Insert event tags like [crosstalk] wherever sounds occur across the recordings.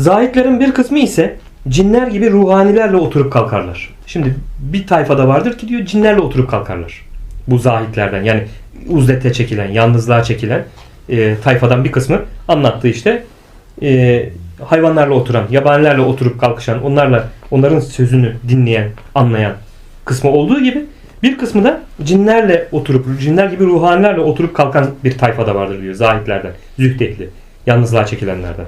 Zahitlerin bir kısmı ise cinler gibi ruhanilerle oturup kalkarlar. Şimdi bir tayfada vardır ki diyor cinlerle oturup kalkarlar. Bu zahitlerden yani uzlete çekilen, yalnızlığa çekilen e, tayfadan bir kısmı anlattığı işte e, hayvanlarla oturan, yabanilerle oturup kalkışan, onlarla onların sözünü dinleyen, anlayan kısmı olduğu gibi bir kısmı da cinlerle oturup, cinler gibi ruhanilerle oturup kalkan bir tayfada vardır diyor zahitlerden, zühd ehli, yalnızlığa çekilenlerden.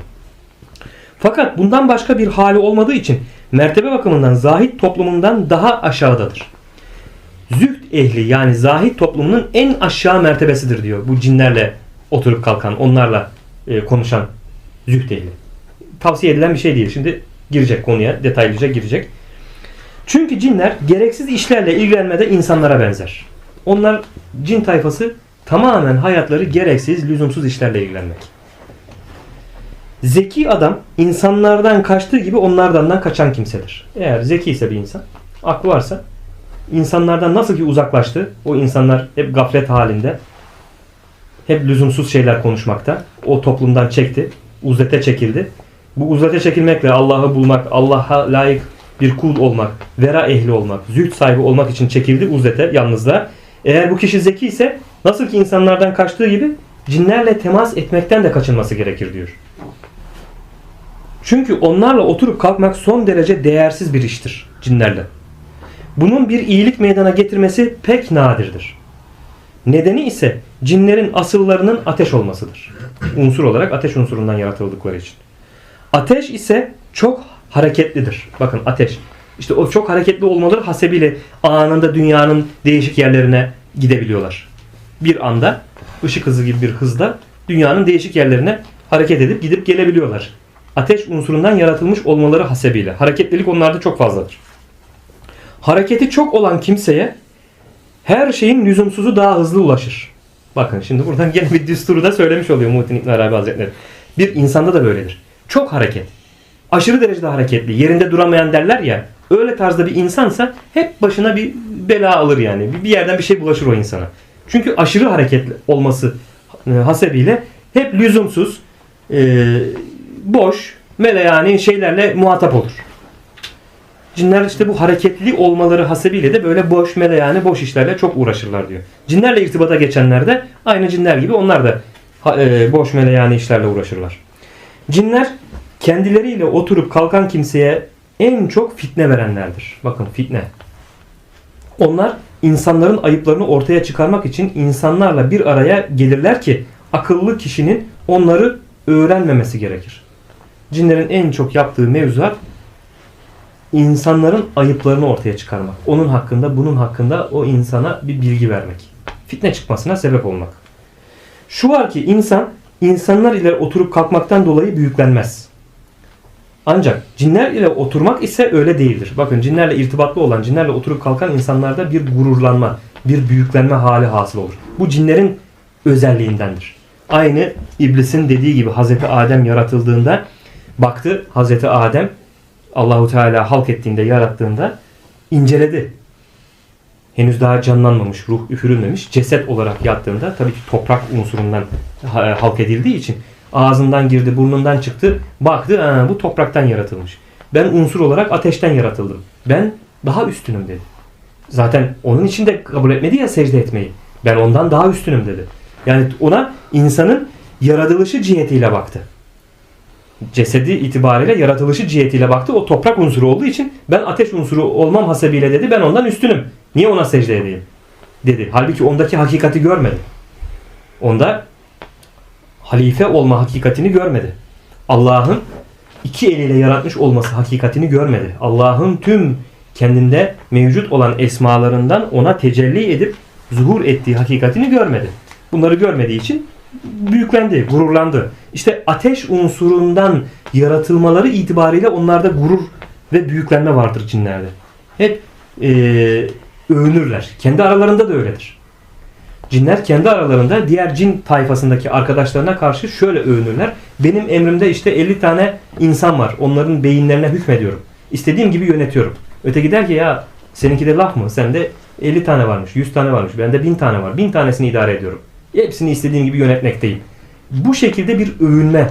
Fakat bundan başka bir hali olmadığı için mertebe bakımından zahit toplumundan daha aşağıdadır. Zühd ehli yani zahit toplumunun en aşağı mertebesidir diyor. Bu cinlerle oturup kalkan, onlarla e, konuşan zühd ehli. Tavsiye edilen bir şey değil. Şimdi girecek konuya, detaylıca girecek. Çünkü cinler gereksiz işlerle ilgilenmede insanlara benzer. Onlar cin tayfası tamamen hayatları gereksiz, lüzumsuz işlerle ilgilenmek. Zeki adam insanlardan kaçtığı gibi onlardan da kaçan kimsedir. Eğer zeki ise bir insan, aklı varsa insanlardan nasıl ki uzaklaştı, o insanlar hep gaflet halinde, hep lüzumsuz şeyler konuşmakta, o toplumdan çekti, uzlete çekildi. Bu uzlete çekilmekle Allah'ı bulmak, Allah'a layık bir kul olmak, vera ehli olmak, zühd sahibi olmak için çekildi uzlete, yalnızlığa. Eğer bu kişi zeki ise nasıl ki insanlardan kaçtığı gibi cinlerle temas etmekten de kaçınması gerekir diyor. Çünkü onlarla oturup kalkmak son derece değersiz bir iştir cinlerle. Bunun bir iyilik meydana getirmesi pek nadirdir. Nedeni ise cinlerin asıllarının ateş olmasıdır. Unsur olarak ateş unsurundan yaratıldıkları için. Ateş ise çok hareketlidir. Bakın ateş. İşte o çok hareketli olmaları hasebiyle anında dünyanın değişik yerlerine gidebiliyorlar. Bir anda ışık hızı gibi bir hızda dünyanın değişik yerlerine hareket edip gidip gelebiliyorlar. Ateş unsurundan yaratılmış olmaları hasebiyle. Hareketlilik onlarda çok fazladır. Hareketi çok olan kimseye her şeyin lüzumsuzu daha hızlı ulaşır. Bakın şimdi buradan [laughs] gene bir düsturu da söylemiş oluyor Muhittin İbn Arabi Hazretleri. Bir insanda da böyledir. Çok hareket. Aşırı derecede hareketli. Yerinde duramayan derler ya. Öyle tarzda bir insansa hep başına bir bela alır yani. Bir- yerden bir şey bulaşır o insana. Çünkü aşırı hareketli olması e, hasebiyle hep lüzumsuz, e, boş, meleyani şeylerle muhatap olur. Cinler işte bu hareketli olmaları hasebiyle de böyle boş meleyani boş işlerle çok uğraşırlar diyor. Cinlerle irtibata geçenler de aynı cinler gibi onlar da e, boş meleyani işlerle uğraşırlar. Cinler kendileriyle oturup kalkan kimseye en çok fitne verenlerdir. Bakın fitne. Onlar insanların ayıplarını ortaya çıkarmak için insanlarla bir araya gelirler ki akıllı kişinin onları öğrenmemesi gerekir. Cinlerin en çok yaptığı mevzuat insanların ayıplarını ortaya çıkarmak. Onun hakkında, bunun hakkında o insana bir bilgi vermek. Fitne çıkmasına sebep olmak. Şu var ki insan insanlar ile oturup kalkmaktan dolayı büyüklenmez. Ancak cinler ile oturmak ise öyle değildir. Bakın cinlerle irtibatlı olan, cinlerle oturup kalkan insanlarda bir gururlanma, bir büyüklenme hali hasıl olur. Bu cinlerin özelliğindendir. Aynı iblisin dediği gibi Hazreti Adem yaratıldığında baktı Hazreti Adem Allahu Teala halk ettiğinde, yarattığında inceledi. Henüz daha canlanmamış, ruh üfürülmemiş. Ceset olarak yattığında tabii ki toprak unsurundan ha- halk edildiği için ağzından girdi, burnundan çıktı. Baktı, "Aa, bu topraktan yaratılmış. Ben unsur olarak ateşten yaratıldım. Ben daha üstünüm dedi. Zaten onun için de kabul etmedi ya secde etmeyi. Ben ondan daha üstünüm dedi. Yani ona insanın yaratılışı cihetiyle baktı cesedi itibariyle yaratılışı cihetiyle baktı. O toprak unsuru olduğu için ben ateş unsuru olmam hasebiyle dedi ben ondan üstünüm. Niye ona secde edeyim? Dedi. Halbuki ondaki hakikati görmedi. Onda halife olma hakikatini görmedi. Allah'ın iki eliyle yaratmış olması hakikatini görmedi. Allah'ın tüm kendinde mevcut olan esmalarından ona tecelli edip zuhur ettiği hakikatini görmedi. Bunları görmediği için büyüklendi, gururlandı. İşte ateş unsurundan yaratılmaları itibariyle onlarda gurur ve büyüklenme vardır cinlerde. Hep eee, övünürler. Kendi aralarında da öyledir. Cinler kendi aralarında diğer cin tayfasındaki arkadaşlarına karşı şöyle övünürler. Benim emrimde işte 50 tane insan var. Onların beyinlerine hükmediyorum. İstediğim gibi yönetiyorum. Öteki der ki ya seninki de laf mı? Sende 50 tane varmış, 100 tane varmış. Bende 1000 tane var. 1000 tanesini idare ediyorum. Hepsini istediğim gibi yönetmekteyim. Bu şekilde bir övünme,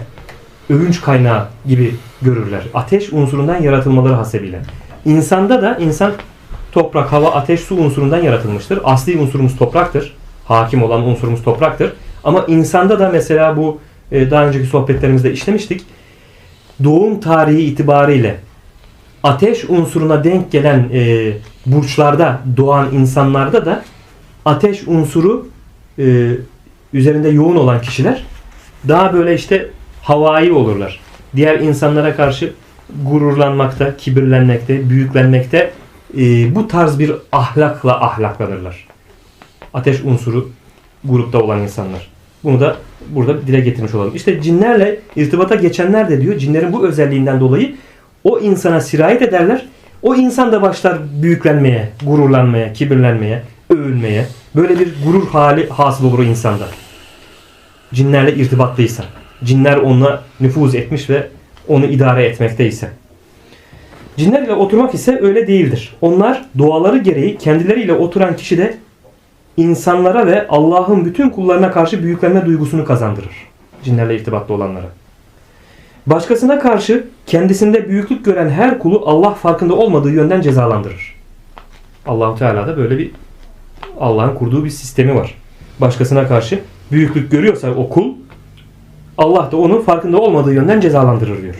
övünç kaynağı gibi görürler. Ateş unsurundan yaratılmaları hasebiyle. İnsanda da insan toprak, hava, ateş, su unsurundan yaratılmıştır. Asli unsurumuz topraktır. Hakim olan unsurumuz topraktır. Ama insanda da mesela bu e, daha önceki sohbetlerimizde işlemiştik. Doğum tarihi itibariyle ateş unsuruna denk gelen e, burçlarda doğan insanlarda da ateş unsuru e, üzerinde yoğun olan kişiler daha böyle işte havai olurlar. Diğer insanlara karşı gururlanmakta, kibirlenmekte, büyüklenmekte e, bu tarz bir ahlakla ahlaklanırlar. Ateş unsuru grupta olan insanlar. Bunu da burada dile getirmiş olalım. İşte cinlerle irtibata geçenler de diyor cinlerin bu özelliğinden dolayı o insana sirayet ederler. O insan da başlar büyüklenmeye, gururlanmaya, kibirlenmeye, övünmeye. Böyle bir gurur hali hasıl olur o insanda. Cinlerle irtibatlıysa. Cinler ona nüfuz etmiş ve onu idare etmekteyse. Cinler ile oturmak ise öyle değildir. Onlar doğaları gereği kendileriyle oturan kişi de insanlara ve Allah'ın bütün kullarına karşı büyüklenme duygusunu kazandırır. Cinlerle irtibatlı olanlara. Başkasına karşı kendisinde büyüklük gören her kulu Allah farkında olmadığı yönden cezalandırır. Allahu Teala da böyle bir Allah'ın kurduğu bir sistemi var. Başkasına karşı büyüklük görüyorsa o kul Allah da onu farkında olmadığı yönden cezalandırır diyor.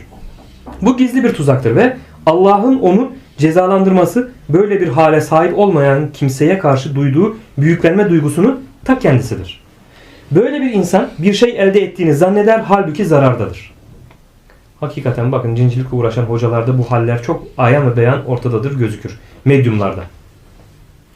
Bu gizli bir tuzaktır ve Allah'ın onu cezalandırması böyle bir hale sahip olmayan kimseye karşı duyduğu büyüklenme duygusunun ta kendisidir. Böyle bir insan bir şey elde ettiğini zanneder halbuki zarardadır. Hakikaten bakın cincilikle uğraşan hocalarda bu haller çok ayan ve beyan ortadadır gözükür. Medyumlarda.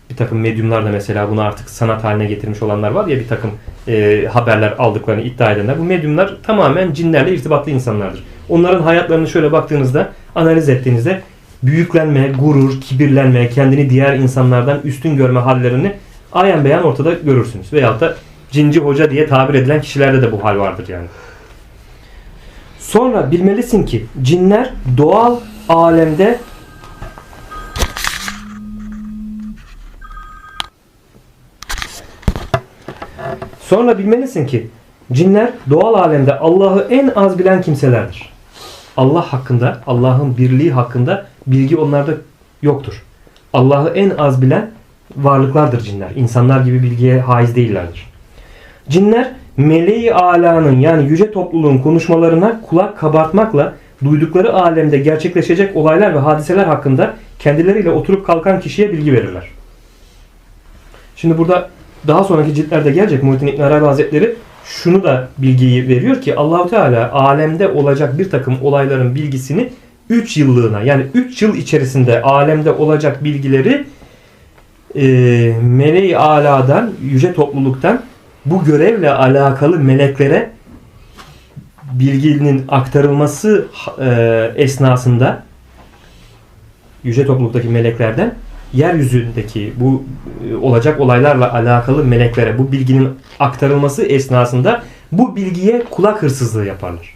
Bir takım medyumlar da mesela bunu artık sanat haline getirmiş olanlar var ya bir takım e, haberler aldıklarını iddia edenler. Bu medyumlar tamamen cinlerle irtibatlı insanlardır. Onların hayatlarını şöyle baktığınızda, analiz ettiğinizde büyüklenme, gurur, kibirlenme, kendini diğer insanlardan üstün görme hallerini ayan beyan ortada görürsünüz. Veyahut da cinci hoca diye tabir edilen kişilerde de bu hal vardır yani. Sonra bilmelisin ki cinler doğal alemde Sonra bilmelisin ki cinler doğal alemde Allah'ı en az bilen kimselerdir. Allah hakkında, Allah'ın birliği hakkında bilgi onlarda yoktur. Allah'ı en az bilen varlıklardır cinler. İnsanlar gibi bilgiye haiz değillerdir. Cinler meleği alanın yani yüce topluluğun konuşmalarına kulak kabartmakla duydukları alemde gerçekleşecek olaylar ve hadiseler hakkında kendileriyle oturup kalkan kişiye bilgi verirler. Şimdi burada daha sonraki ciltlerde gelecek. Muhittin İbn Arabi Hazretleri şunu da bilgiyi veriyor ki Allahu Teala alemde olacak bir takım olayların bilgisini 3 yıllığına yani 3 yıl içerisinde alemde olacak bilgileri e, meleği aladan, yüce topluluktan bu görevle alakalı meleklere bilginin aktarılması e, esnasında yüce topluluktaki meleklerden yeryüzündeki bu e, olacak olaylarla alakalı meleklere bu bilginin aktarılması esnasında bu bilgiye kulak hırsızlığı yaparlar.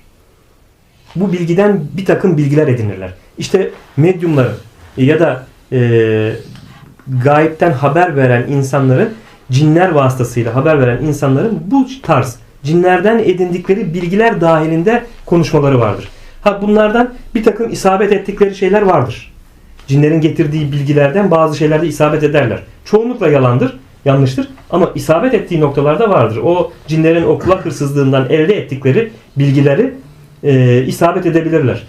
Bu bilgiden bir takım bilgiler edinirler. İşte medyumların ya da e, gayipten haber veren insanların cinler vasıtasıyla haber veren insanların bu tarz cinlerden edindikleri bilgiler dahilinde konuşmaları vardır. Ha bunlardan bir takım isabet ettikleri şeyler vardır. Cinlerin getirdiği bilgilerden bazı şeylerde isabet ederler. Çoğunlukla yalandır, yanlıştır ama isabet ettiği noktalarda vardır. O cinlerin o kulak hırsızlığından elde ettikleri bilgileri e, isabet edebilirler.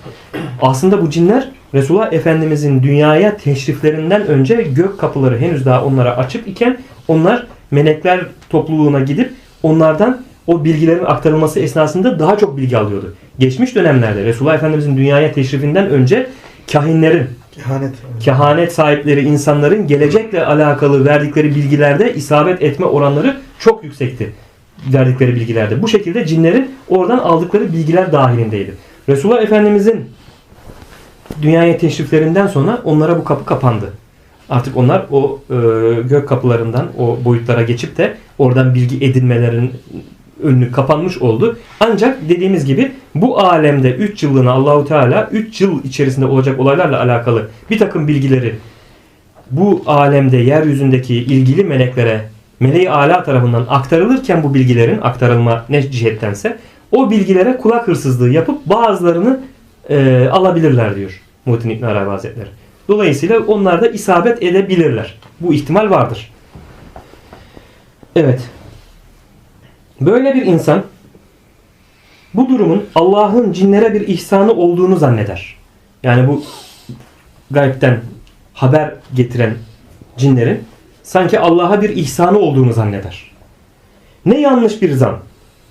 Aslında bu cinler Resulullah Efendimizin dünyaya teşriflerinden önce gök kapıları henüz daha onlara açık iken onlar melekler topluluğuna gidip onlardan o bilgilerin aktarılması esnasında daha çok bilgi alıyordu. Geçmiş dönemlerde Resulullah Efendimizin dünyaya teşrifinden önce kahinlerin, Kehanet. kehanet sahipleri insanların gelecekle alakalı verdikleri bilgilerde isabet etme oranları çok yüksekti. Verdikleri bilgilerde. Bu şekilde cinlerin oradan aldıkları bilgiler dahilindeydi. Resulullah Efendimizin dünyaya teşriflerinden sonra onlara bu kapı kapandı. Artık onlar o e, gök kapılarından o boyutlara geçip de oradan bilgi edinmelerin önünü kapanmış oldu. Ancak dediğimiz gibi bu alemde 3 yıllığına Allahu Teala 3 yıl içerisinde olacak olaylarla alakalı bir takım bilgileri bu alemde yeryüzündeki ilgili meleklere meleği ala tarafından aktarılırken bu bilgilerin aktarılma ne cihettense o bilgilere kulak hırsızlığı yapıp bazılarını e, alabilirler diyor Muhittin İbn Arabi Hazretleri. Dolayısıyla onlar da isabet edebilirler. Bu ihtimal vardır. Evet. Böyle bir insan bu durumun Allah'ın cinlere bir ihsanı olduğunu zanneder. Yani bu gaybden haber getiren cinlerin sanki Allah'a bir ihsanı olduğunu zanneder. Ne yanlış bir zan.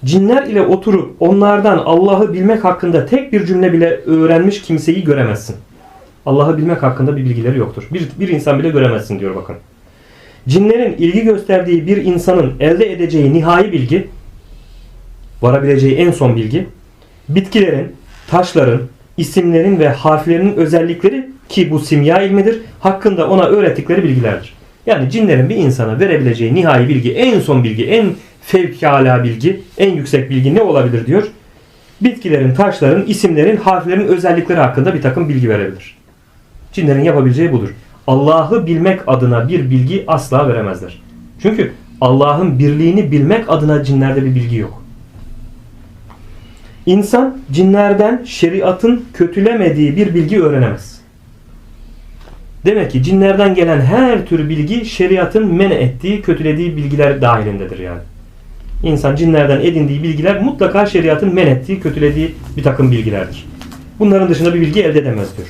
Cinler ile oturup onlardan Allah'ı bilmek hakkında tek bir cümle bile öğrenmiş kimseyi göremezsin. Allah'ı bilmek hakkında bir bilgileri yoktur. Bir, bir insan bile göremezsin diyor bakın. Cinlerin ilgi gösterdiği bir insanın elde edeceği nihai bilgi, varabileceği en son bilgi, bitkilerin, taşların, isimlerin ve harflerinin özellikleri ki bu simya ilmidir, hakkında ona öğrettikleri bilgilerdir. Yani cinlerin bir insana verebileceği nihai bilgi, en son bilgi, en fevkala bilgi, en yüksek bilgi ne olabilir diyor. Bitkilerin, taşların, isimlerin, harflerin özellikleri hakkında bir takım bilgi verebilir. Cinlerin yapabileceği budur. Allah'ı bilmek adına bir bilgi asla veremezler. Çünkü Allah'ın birliğini bilmek adına cinlerde bir bilgi yok. İnsan cinlerden şeriatın kötülemediği bir bilgi öğrenemez. Demek ki cinlerden gelen her tür bilgi şeriatın men ettiği, kötülediği bilgiler dahilindedir yani. İnsan cinlerden edindiği bilgiler mutlaka şeriatın men ettiği, kötülediği bir takım bilgilerdir. Bunların dışında bir bilgi elde edemez diyor.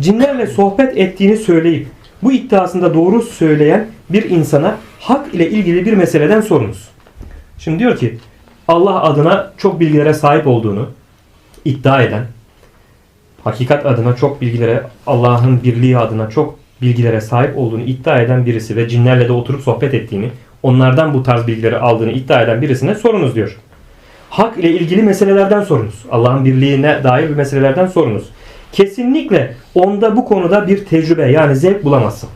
Cinlerle sohbet ettiğini söyleyip bu iddiasında doğru söyleyen bir insana hak ile ilgili bir meseleden sorunuz. Şimdi diyor ki Allah adına çok bilgilere sahip olduğunu iddia eden, hakikat adına çok bilgilere, Allah'ın birliği adına çok bilgilere sahip olduğunu iddia eden birisi ve cinlerle de oturup sohbet ettiğini, onlardan bu tarz bilgileri aldığını iddia eden birisine sorunuz diyor. Hak ile ilgili meselelerden sorunuz. Allah'ın birliğine dair bir meselelerden sorunuz. Kesinlikle onda bu konuda bir tecrübe yani zevk bulamazsın.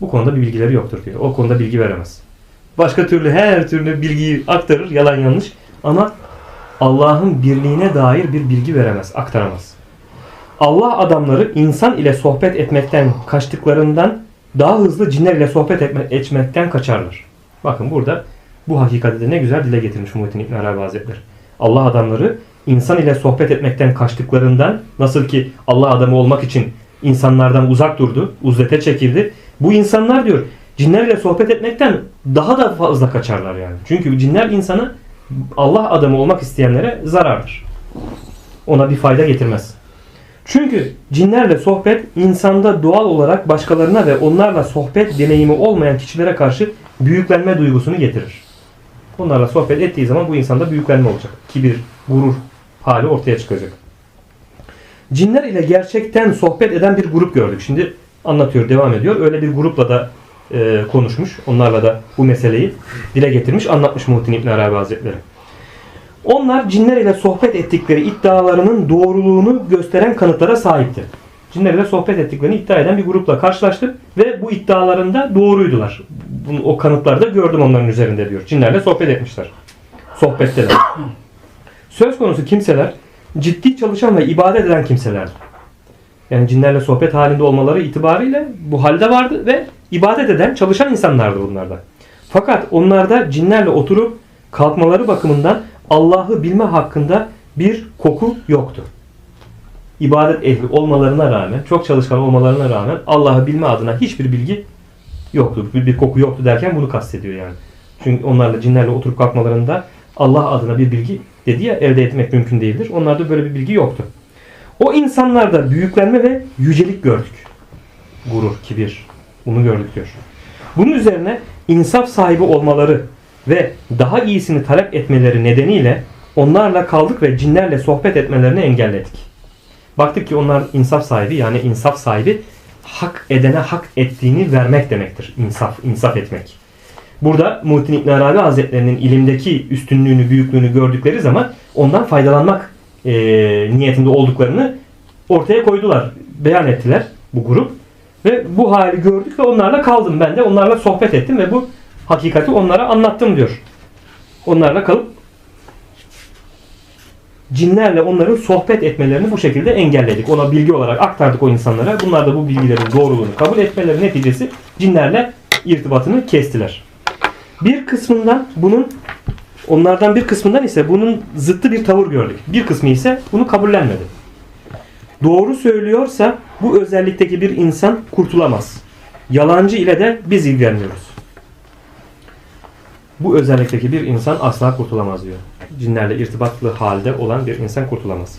Bu konuda bir bilgileri yoktur diyor. O konuda bilgi veremez. Başka türlü her türlü bilgiyi aktarır yalan yanlış ama Allah'ın birliğine dair bir bilgi veremez, aktaramaz. Allah adamları insan ile sohbet etmekten kaçtıklarından daha hızlı cinler ile sohbet etme, etmekten kaçarlar. Bakın burada bu hakikati de ne güzel dile getirmiş Muhittin İbn Arabi Hazretleri. Allah adamları insan ile sohbet etmekten kaçtıklarından nasıl ki Allah adamı olmak için insanlardan uzak durdu, uzlete çekildi. Bu insanlar diyor cinler ile sohbet etmekten daha da fazla kaçarlar yani. Çünkü cinler insanı Allah adamı olmak isteyenlere zarardır. Ona bir fayda getirmez. Çünkü cinlerle sohbet insanda doğal olarak başkalarına ve onlarla sohbet deneyimi olmayan kişilere karşı büyüklenme duygusunu getirir. Onlarla sohbet ettiği zaman bu insanda büyüklenme olacak. Kibir, gurur hali ortaya çıkacak. Cinler ile gerçekten sohbet eden bir grup gördük. Şimdi anlatıyor, devam ediyor. Öyle bir grupla da e, konuşmuş. Onlarla da bu meseleyi dile getirmiş, anlatmış Muhittin İbn Arabi Hazretleri. Onlar cinler ile sohbet ettikleri iddialarının doğruluğunu gösteren kanıtlara sahipti. Cinler ile sohbet ettiklerini iddia eden bir grupla karşılaştık ve bu iddialarında doğruydular. Bunu, o kanıtları da gördüm onların üzerinde diyor. Cinlerle sohbet etmişler. Sohbetteler. Söz konusu kimseler ciddi çalışan ve ibadet eden kimselerdi. Yani cinlerle sohbet halinde olmaları itibariyle bu halde vardı ve ibadet eden, çalışan insanlardı bunlarda. Fakat onlarda cinlerle oturup kalkmaları bakımından Allah'ı bilme hakkında bir koku yoktu. İbadet ehli olmalarına rağmen, çok çalışkan olmalarına rağmen Allah'ı bilme adına hiçbir bilgi yoktu. Bir, bir koku yoktu derken bunu kastediyor yani. Çünkü onlarla cinlerle oturup kalkmalarında Allah adına bir bilgi dedi ya elde etmek mümkün değildir. Onlarda böyle bir bilgi yoktu. O insanlarda büyüklenme ve yücelik gördük. Gurur, kibir. Bunu gördük diyor. Bunun üzerine insaf sahibi olmaları ve daha iyisini talep etmeleri nedeniyle onlarla kaldık ve cinlerle sohbet etmelerini engelledik. Baktık ki onlar insaf sahibi yani insaf sahibi hak edene hak ettiğini vermek demektir. İnsaf, insaf etmek. Burada Muhittin İbn Arabi Hazretlerinin ilimdeki üstünlüğünü, büyüklüğünü gördükleri zaman ondan faydalanmak e, niyetinde olduklarını ortaya koydular. Beyan ettiler bu grup. Ve bu hali gördük ve onlarla kaldım ben de. Onlarla sohbet ettim ve bu hakikati onlara anlattım diyor. Onlarla kalıp cinlerle onların sohbet etmelerini bu şekilde engelledik. Ona bilgi olarak aktardık o insanlara. Bunlar da bu bilgilerin doğruluğunu kabul etmeleri neticesi cinlerle irtibatını kestiler. Bir kısmından bunun Onlardan bir kısmından ise bunun zıttı bir tavır gördük. Bir kısmı ise bunu kabullenmedi. Doğru söylüyorsa bu özellikteki bir insan kurtulamaz. Yalancı ile de biz ilgileniyoruz. Bu özellikteki bir insan asla kurtulamaz diyor. Cinlerle irtibatlı halde olan bir insan kurtulamaz.